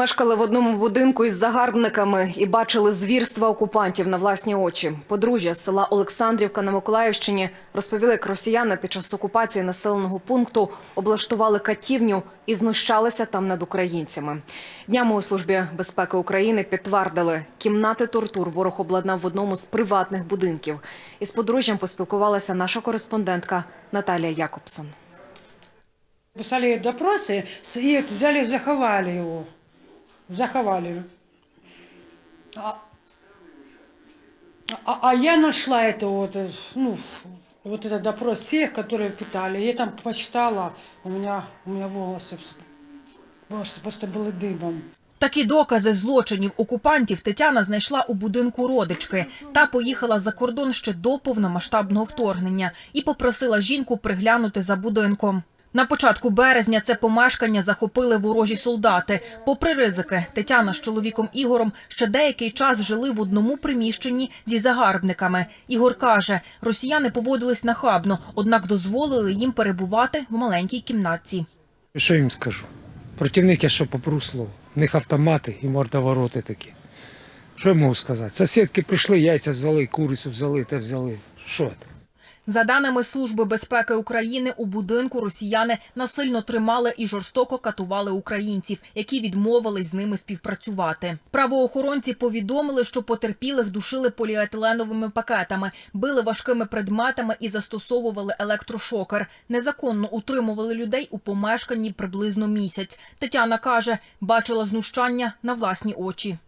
Мешкали в одному будинку із загарбниками і бачили звірства окупантів на власні очі. Подружжя з села Олександрівка на Миколаївщині розповіли, як росіяни під час окупації населеного пункту облаштували катівню і знущалися там над українцями. Днями у службі безпеки України підтвердили, кімнати тортур ворог обладнав в одному з приватних будинків. Із подружжям поспілкувалася наша кореспондентка Наталія Якобсон. Писали допросы с- и взяли, заховали его Заховали. А, а- а я нашла это вот, э, ну, вот этот допрос всех, которые питали. Я там почитала, у меня, у меня волосы, вс- волосы просто были дыбом. Такі докази злочинів окупантів Тетяна знайшла у будинку родички та поїхала за кордон ще до повномасштабного вторгнення і попросила жінку приглянути за будинком. На початку березня це помешкання захопили ворожі солдати. Попри ризики, Тетяна з чоловіком Ігором ще деякий час жили в одному приміщенні зі загарбниками. Ігор каже, росіяни поводились нахабно, однак дозволили їм перебувати в маленькій кімнатці. Що їм скажу? Противник я що попру слово. У них автомати і мордовороти такі. Що я можу сказати? Сусідки прийшли, яйця взяли, курицю взяли, те взяли. Що це? За даними Служби безпеки України, у будинку росіяни насильно тримали і жорстоко катували українців, які відмовились з ними співпрацювати. Правоохоронці повідомили, що потерпілих душили поліетиленовими пакетами, били важкими предметами і застосовували електрошокер. Незаконно утримували людей у помешканні приблизно місяць. Тетяна каже, бачила знущання на власні очі.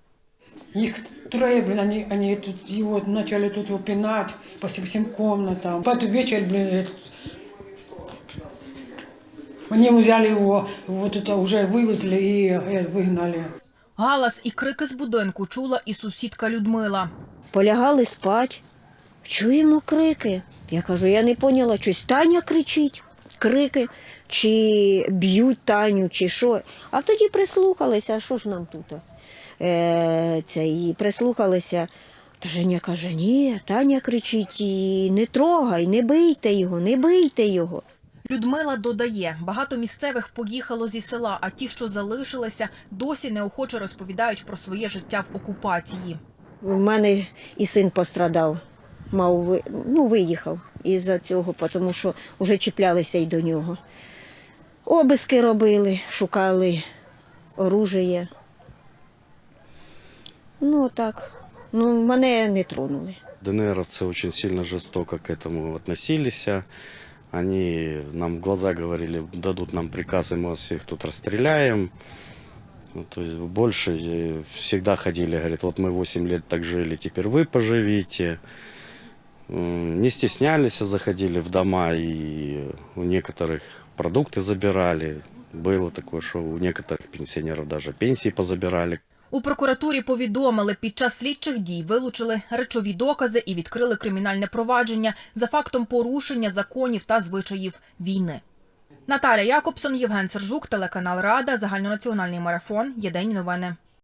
Их трое, блин, они, они тут его начали тут его пинать по всем, всем комнатам. Под вечер, блин, этот, они взяли его, вот это уже вывезли и э, выгнали. Галас і крики з будинку чула і сусідка Людмила. полягали спать. Чуємо крики. Я кажу, я не поняла, щось Таня кричить, крики, чи б'ють Таню, чи що. А тоді прислухалися, а що ж нам тут? Е, це, і прислухалися. Та Женя каже, ні, Таня кричить, і не трогай, не бийте його, не бийте його. Людмила додає, багато місцевих поїхало зі села, а ті, що залишилися, досі неохоче розповідають про своє життя в окупації. У мене і син пострадав, мав ну, виїхав із-за цього, тому що вже чіплялися й до нього. Обиски робили, шукали оружие. Ну так. Ну, мене не тронули. ДНРовцы очень сильно жестоко к этому относились. Они нам в глаза говорили, дадут нам приказ, и мы всех тут расстреляем. Ну, то есть больше э, всегда ходили, говорят, вот мы 8 лет так жили, теперь вы поживите. Не стеснялись, а заходили в дома, и у некоторых продукты забирали. Было такое, что у некоторых пенсионеров даже пенсии позабирали. У прокуратурі повідомили, під час слідчих дій вилучили речові докази і відкрили кримінальне провадження за фактом порушення законів та звичаїв війни. Наталя Якобсон, Євген Сержук, телеканал Рада, загальнонаціональний марафон. Єдині новини.